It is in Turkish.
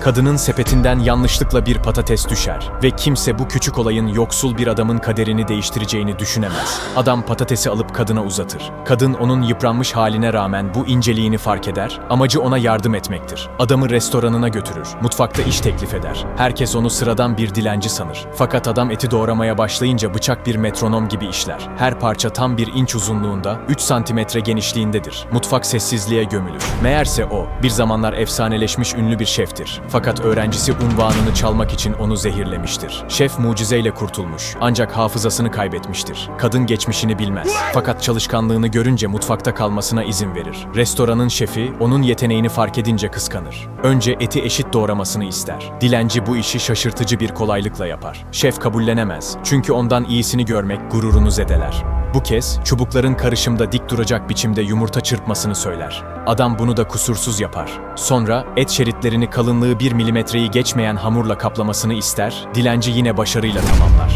Kadının sepetinden yanlışlıkla bir patates düşer ve kimse bu küçük olayın yoksul bir adamın kaderini değiştireceğini düşünemez. Adam patatesi alıp kadına uzatır. Kadın onun yıpranmış haline rağmen bu inceliğini fark eder, amacı ona yardım etmektir. Adamı restoranına götürür, mutfakta iş teklif eder. Herkes onu sıradan bir dilenci sanır. Fakat adam eti doğramaya başlayınca bıçak bir metronom gibi işler. Her parça tam bir inç uzunluğunda, 3 santimetre genişliğindedir. Mutfak sessizliğe gömülür. Meğerse o, bir zamanlar efsaneleşmiş ünlü bir şeftir. Fakat öğrencisi unvanını çalmak için onu zehirlemiştir. Şef mucizeyle kurtulmuş, ancak hafızasını kaybetmiştir. Kadın geçmişini bilmez. Fakat çalışkanlığını görünce mutfakta kalmasına izin verir. Restoranın şefi, onun yeteneğini fark edince kıskanır. Önce eti eşit doğramasını ister. Dilenci bu işi şaşırtıcı bir kolaylıkla yapar. Şef kabullenemez. Çünkü ondan iyisini görmek gururunu zedeler. Bu kez çubukların karışımda dik duracak biçimde yumurta çırpmasını söyler. Adam bunu da kusursuz yapar. Sonra et şeritlerini kalınlığı 1 milimetreyi geçmeyen hamurla kaplamasını ister, dilenci yine başarıyla tamamlar.